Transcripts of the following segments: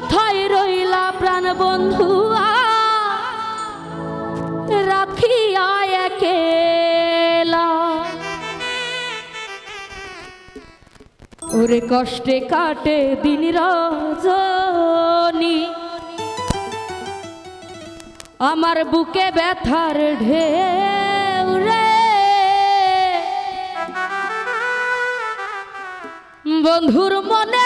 কোথায় রইলা প্রাণ বন্ধুয়া, রাখিয়া একেলা। ওরে কষ্টে কাটে দিন রজনী, আমার বুকে ব্যথার ঢেউ রে। বন্ধুর মনে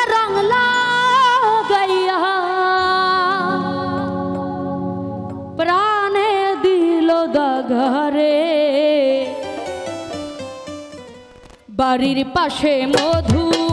সদাঘরে বাড়ির পাশে মধু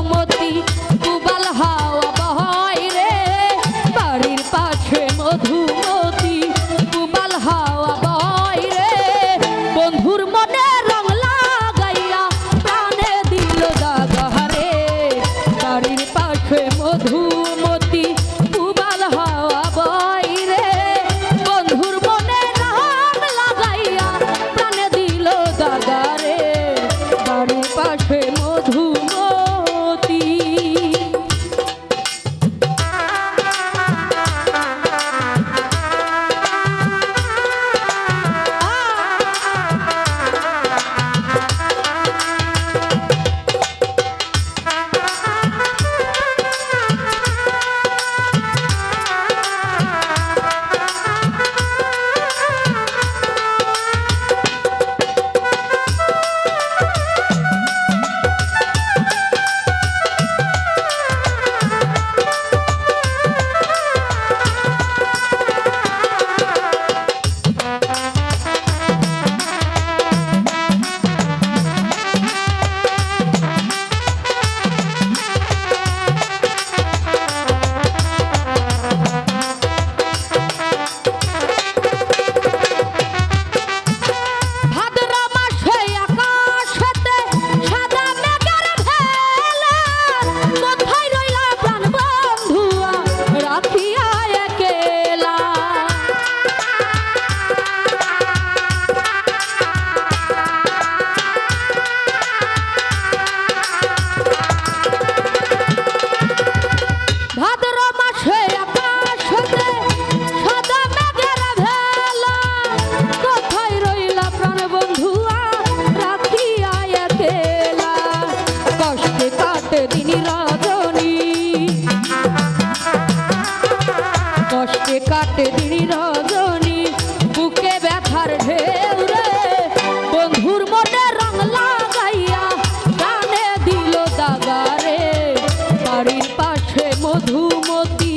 শান্তি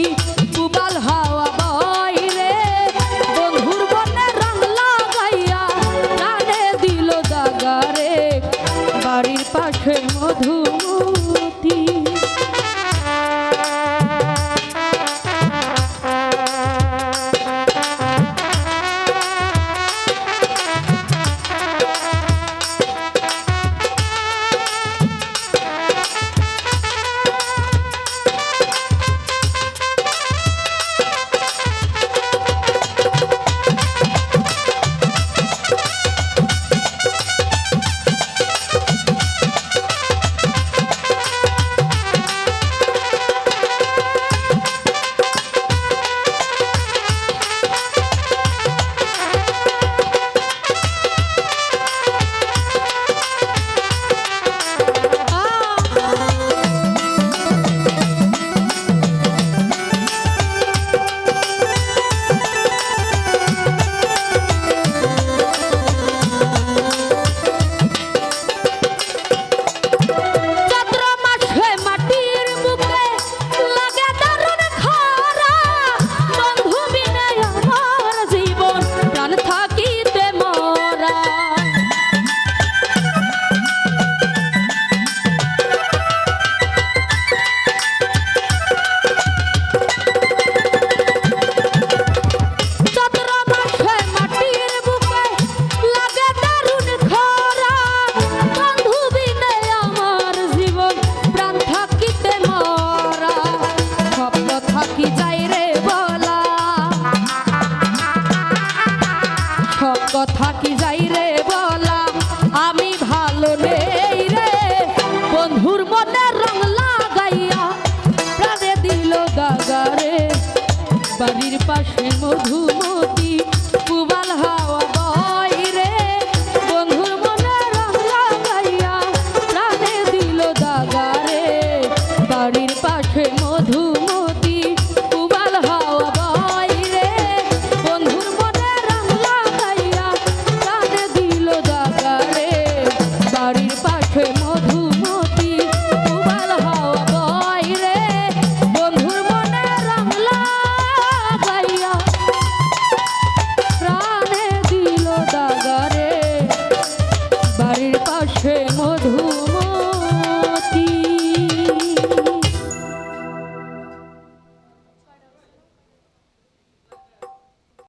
বাড়ির পাশে মধুময়